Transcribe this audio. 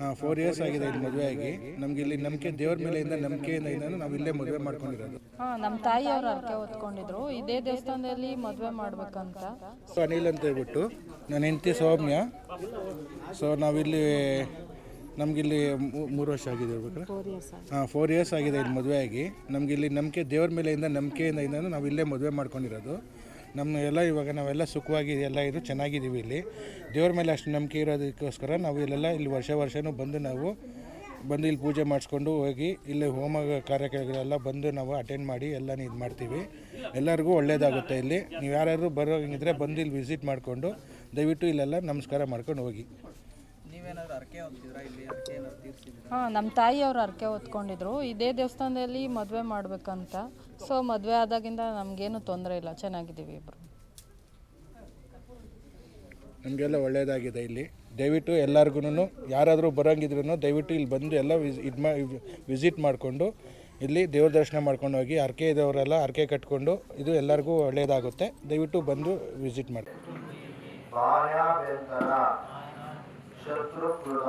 ಹಾಂ four years ಆಗಿದೆ ಇಲ್ಲಿ ಮದುವೆ ಆಗಿ. ನಮ್ಗೆ ಇಲ್ಲಿ ನಂಬಿಕೆ ದೇವ್ರ ಮೇಲೆಯಿಂದ ನಂಬಿಕೆಯಿಂದ ನಾವು ಇಲ್ಲೇ ಮದುವೆ ಮಾಡ್ಕೊಂಡಿರೋದು. ಹಾಂ ನಮ್ಮ ಅವರು ಅರ್ಕೆ ಹೊತ್ಕೊಂಡಿದ್ರು. ಇದೇ ದೇವಸ್ಥಾನದಲ್ಲಿ ಮದುವೆ ಮಾಡ್ಬೇಕಂತ. ಸೊ ಅನಿಲ್ ಅಂತ ಹೇಳ್ಬಿಟ್ಟು ನನ್ನ ಹೆಂಡತಿ ಸೌಮ್ಯ. ಸೊ ನಾವಿಲ್ಲಿ ನಮಗಿಲ್ಲಿ ಮೂರು ವರ್ಷ ಆಗಿದೆ ಇರ್ಬೇಕಾದ್ರೆ ಹಾಂ ಫೋರ್ ಇಯರ್ಸ್ ಆಗಿದೆ ಇಲ್ಲಿ ಮದುವೆ ಆಗಿ. ನಮ್ಗೆ ಇಲ್ಲಿ ನಂಬಿಕೆ ದೇವ್ರ ಮೇಲೆಯಿಂದ ನಂಬಿಕೆಯಿಂದ ನಾವು ಇಲ್ಲೇ ಮದುವೆ ಮಾಡ್ಕೊಂಡಿರೋದು. ನಮ್ಮ ಎಲ್ಲ ಇವಾಗ ನಾವೆಲ್ಲ ಸುಖವಾಗಿ ಎಲ್ಲ ಇದು ಚೆನ್ನಾಗಿದ್ದೀವಿ ಇಲ್ಲಿ. ದೇವ್ರ ಮೇಲೆ ಅಷ್ಟು ನಂಬಿಕೆ ಇರೋದಕ್ಕೋಸ್ಕರ ನಾವು ಇಲ್ಲೆಲ್ಲ ಇಲ್ಲಿ ವರ್ಷ ವರ್ಷವೂ ಬಂದು ನಾವು ಬಂದು ಇಲ್ಲಿ ಪೂಜೆ ಮಾಡಿಸ್ಕೊಂಡು ಹೋಗಿ ಇಲ್ಲಿ ಹೋಮ ಕಾರ್ಯಕ್ರಮಗಳೆಲ್ಲ ಬಂದು ನಾವು ಅಟೆಂಡ್ ಮಾಡಿ ಎಲ್ಲ ಇದು ಮಾಡ್ತೀವಿ. ಎಲ್ಲರಿಗೂ ಒಳ್ಳೆಯದಾಗುತ್ತೆ ಇಲ್ಲಿ. ನೀವು ಯಾರ್ಯಾರು ಬರೋಂಗಿದ್ರೆ ಬಂದು ಇಲ್ಲಿ ವಿಸಿಟ್ ಮಾಡಿಕೊಂಡು ದಯವಿಟ್ಟು ಇಲ್ಲೆಲ್ಲ ನಮಸ್ಕಾರ ಮಾಡ್ಕೊಂಡು ಹೋಗಿ. ನೀವೇನಾದ್ರು ಅರಕೆ ಹೋಗ್ತಿದ್ರಾ ಇಲ್ಲಿ ಅರ್ಕೆ ಹಾಂ ನಮ್ಮ ತಾಯಿಯವರು ಹರಕೆ ಹೊತ್ಕೊಂಡಿದ್ರು. ಇದೇ ದೇವಸ್ಥಾನದಲ್ಲಿ ಮದುವೆ ಮಾಡ್ಬೇಕಂತ. ಸೊ ಮದುವೆ ಆದಾಗಿಂದ ನಮಗೇನು ತೊಂದರೆ ಇಲ್ಲ. ಚೆನ್ನಾಗಿದ್ದೀವಿ ಇಬ್ಬರು ನಮಗೆಲ್ಲ ಒಳ್ಳೆಯದಾಗಿದೆ ಇಲ್ಲಿ. ದಯವಿಟ್ಟು ಎಲ್ಲರಿಗೂ ಯಾರಾದರೂ ಬರೋಂಗಿದ್ರು ದಯವಿಟ್ಟು ಇಲ್ಲಿ ಬಂದು ಎಲ್ಲ ವಿಸ್ ಇದು ಮಾ ವಿಸಿಟ್ ಮಾಡಿಕೊಂಡು ಇಲ್ಲಿ ದೇವ್ರ ದರ್ಶನ ಮಾಡ್ಕೊಂಡು ಹೋಗಿ ಹರಕೆ ಇದ್ದವರೆಲ್ಲ ಹರಕೆ ಕಟ್ಕೊಂಡು ಇದು ಎಲ್ಲರಿಗೂ ಒಳ್ಳೆಯದಾಗುತ್ತೆ ದಯವಿಟ್ಟು ಬಂದು ವಿಸಿಟ್ ಮಾಡಿ. ಶತ್ರುಕೃತ.